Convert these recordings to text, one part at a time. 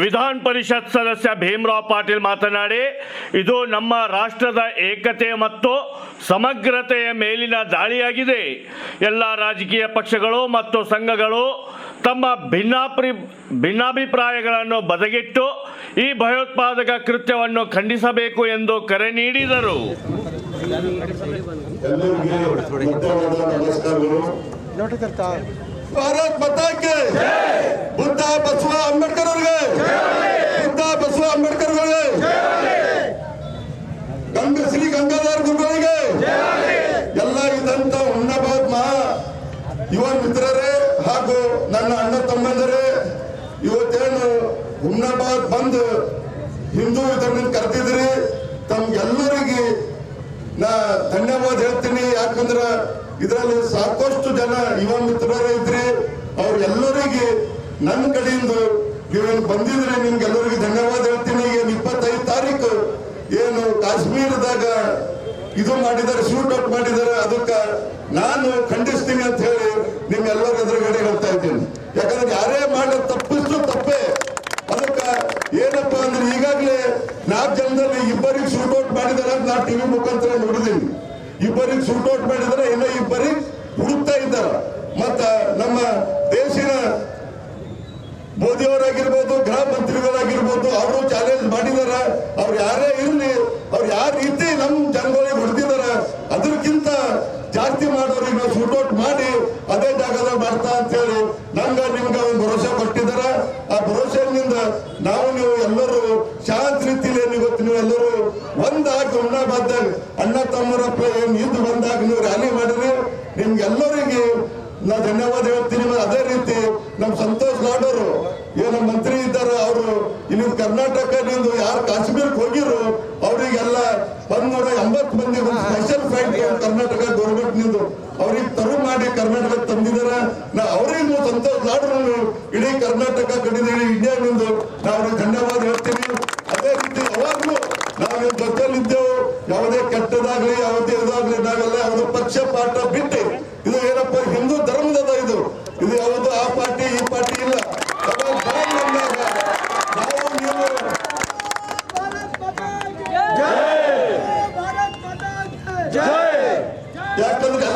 ವಿಧಾನ ಪರಿಷತ್ ಸದಸ್ಯ ಭೀಮರಾವ್ ಪಾಟೀಲ್ ಮಾತನಾಡಿ ಇದು ನಮ್ಮ ರಾಷ್ಟ್ರದ ಏಕತೆ ಮತ್ತು ಸಮಗ್ರತೆಯ ಮೇಲಿನ ದಾಳಿಯಾಗಿದೆ. ಎಲ್ಲ ರಾಜಕೀಯ ಪಕ್ಷಗಳು ಮತ್ತು ಸಂಘಗಳು ತಮ್ಮ ಭಿನ್ನಾಪ್ರಿ ಭಿನ್ನಾಭಿಪ್ರಾಯಗಳನ್ನು ಬದಗಿಟ್ಟು ಈ ಭಯೋತ್ಪಾದಕ ಕೃತ್ಯವನ್ನು ಖಂಡಿಸಬೇಕು ಎಂದು ಕರೆ ನೀಡಿದರು. ಭಾರತ್ ಮಧ್ಯಾಹ್ನದ ನಮಸ್ಕಾರಗಳು. ಭಾರತ್ ಯುವ ಮಿತ್ರರೇ ಹಾಗೂ ನನ್ನ ಅಣ್ಣ ತಮ್ಮಂದರೇ, ಇವತ್ತೇನು ಹುಮ್ನಾಬಾದ್ ಬಂದು ಹಿಂದೂ ವಿತರಣೆ ಕರೆದಿದ್ರಿ ತಮ್ಗೆಲ್ಲರಿಗೆ ನಾ ಧನ್ಯವಾದ ಹೇಳ್ತೀನಿ. ಯಾಕಂದ್ರ ಇದರಲ್ಲಿ ಸಾಕಷ್ಟು ಜನ ಯುವ ಮಿತ್ರರೇ ಇದ್ರಿ. ಅವ್ರೆಲ್ಲರಿಗೆ ನನ್ನ ಕಡೆಯಿಂದ ನೀವೇನು ಬಂದಿದ್ರೆ ನಿಮ್ಗೆಲ್ಲರಿಗೆ ಧನ್ಯವಾದ ಹೇಳ್ತೀನಿ. ಏನು ಇಪ್ಪತ್ತೈದು ತಾರೀಕು ಏನು ಕಾಶ್ಮೀರದಾಗ ಇದು ಮಾಡಿದ್ದಾರೆ, ಶೂಟ್ ಔಟ್ ಮಾಡಿದ್ದಾರೆ, ಅದಕ್ಕೆ ನಾನು ಖಂಡಿಸ್ತೀನಿ ಅಂತ ಹೇಳಿ ನಿಮ್ಗೆಲ್ಲರ ಎದುರುಗಡೆ ಹೇಳ್ತಾ ಇದ್ದೀನಿ. ಯಾಕಂದ್ರೆ ಯಾರೇ ಮಾಡೋ ತಪ್ಪಿಸ್ಲು ತಪ್ಪೇ. ಅದಕ್ಕೆ ಏನಪ್ಪಾ ಅಂದ್ರೆ ಈಗಾಗಲೇ ನಾಲ್ಕು ಜನದಲ್ಲಿ ಇಬ್ಬರಿಗೆ ಶೂಟ್ ಔಟ್ ಮಾಡಿದಾರೆ ಅಂತ ನಾ ಟಿವಿ ಮುಖಾಂತರ ನೋಡಿದೀನಿ ಇಬ್ಬರಿಗೆ ಶೂಟ್ ಔಟ್ ಮಾಡಿದಾರೆ ಇನ್ನ ಇಬ್ಬರಿಗೆ ಹುಡುಕ್ತಾ ಇದ್ದಾರೆ. ಮತ್ತ ನಮ್ಮ ದೇಶಿನ ಮೋದಿಯವರಾಗಿರ್ಬೋದು, ಗೃಹ ಮಂತ್ರಿಗಳಾಗಿರ್ಬೋದು, ಅವರು ಚಾಲೆಂಜ್ ಮಾಡಿದಾರ. ಅವ್ರು ಯಾರೇ ಇರ್ಲಿ, ಅವ್ರು ಯಾವ ರೀತಿ ನಮ್ಮ ಜನಗಳಿಗೆ ಹೊಡೆದಿದಾರ ಅದಕ್ಕಿಂತ ಜಾಸ್ತಿ ಮಾಡೋರಿಗೆ ನಾವು ಶೂಟ್ ಔಟ್ ಮಾಡಿ ಅದೇ ಜಾಗದಾಗ ಮಾಡ್ತಾ ಅಂತ ಹೇಳಿ ನಿಮ್ಗೆ ಒಂದು ಭರೋಸೆ ಕೊಟ್ಟಿದಾರ? ಆ ಭರೋಸೆಯಿಂದ ನಾವು ನೀವು ಎಲ್ಲರೂ ಶಾಂತ ರೀತಿಯಲ್ಲಿ ಏನು ಇವತ್ತು ನೀವು ಎಲ್ಲರೂ ಒಂದಾಗಿ ಉಣ್ಣಾಬಾದ್ದಾಗ ಅಣ್ಣ ತಮ್ಮರಪ್ಪ ಏನ್ ಇದ್ದು ಬಂದಾಗ ನೀವು ರ್ಯಾಲಿ ಮಾಡಿರಿ. ನಿಮ್ಗೆಲ್ಲರಿಗೆ ನಾ ಧನ್ಯವಾದ ಹೇಳ್ತೀನಿ. ಅದೇ ರೀತಿ ನಮ್ ಸಂತೋಷ್ ಲಾಡೋರು ಏನು ಮಂತ್ರಿ ಇದ್ದಾರ, ಅವರು ಇಲ್ಲಿ ಕರ್ನಾಟಕದಿಂದ ಯಾರು ಕಾಶ್ಮೀರಕ್ಕೆ ಹೋಗಿರು ಅವರಿಗೆಲ್ಲ ಒಂದ್ನೂರ ಎಂಬತ್ತು ಮಂದಿ ಸ್ಪೆಷಲ್ ಫ್ಲೈಟ್ ಕರ್ನಾಟಕ ಗೌರ್ಮೆಂಟ್ ನಿಂದು ಅವ್ರಿಗೆ ತರು ಮಾಡಿ ಕರ್ನಾಟಕ ತಂದಿದಾರ ನಾ ಅವರಿಗೂ ಸಂತೋಷ್ ಲಾಡ್ರು ಇಡೀ ಕರ್ನಾಟಕ ಕಡಿದೇಳಿ ಬಂದು ನಾವು ಧನ್ಯವಾದ ಹೇಳ್ತೀನಿ.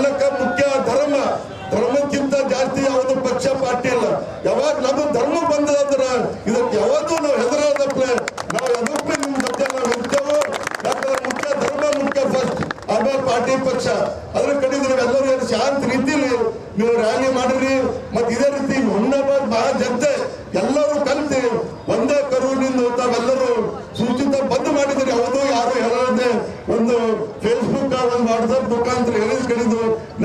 ಯಾಕಂದ್ರೆ ಮುಖ್ಯ ಧರ್ಮ. ಧರ್ಮಕ್ಕಿಂತ ಜಾಸ್ತಿ ಯಾವುದು ಪಕ್ಷ, ಪಾರ್ಟಿ ಇಲ್ಲ. ಯಾವಾಗ ನಮ್ಮ ಧರ್ಮ ಬಂದದಂದ್ರ ಇದಕ್ಕೆ ಯಾವತ್ತೂ ನಾವು ಹೆದರದಪ್ಲೆ ನಾವು ಯಾವತ್ತೆ ನಿಮ್ ಜೊತೆ, ನಾವು ಇರ್ತೇವೋ ಯಾಕಂದ್ರೆ ಮುಖ್ಯ ಧರ್ಮ, ಮುಖ್ಯ ಫಸ್ಟ್ ಆಮೇಲೆ ಪಾರ್ಟಿ ಪಕ್ಷ. ಅದ್ರ ಕಡೆ ಎಲ್ಲರೂ ಏನು ಶಾಂತ ರೀತಿಲಿ ನೀವು ರ್ಯಾಲಿ ಮಾಡ್ರಿ. ಮತ್ತೆ ಇದೇ ರೀತಿ ಹುಣ್ಣಬಾದ್ ಬಹಳ ಜನತೆ ಎಲ್ಲರೂ ಕಲ್ತಿ ಒಂದೇ ಕರುವಿನಿಂದ ತಾವೆಲ್ಲರೂ ಸೂಚಿತ ಬಂದ್ ಮಾಡಿದ್ರೆ. ಯಾವುದೋ ಯಾರು ಹೇಳದೆ ಒಂದು ಫೇಸ್ಬುಕ್ ಒಂದು ವಾಟ್ಸಪ್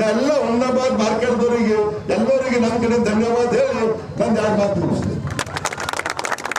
ಮುಖಾಂತರ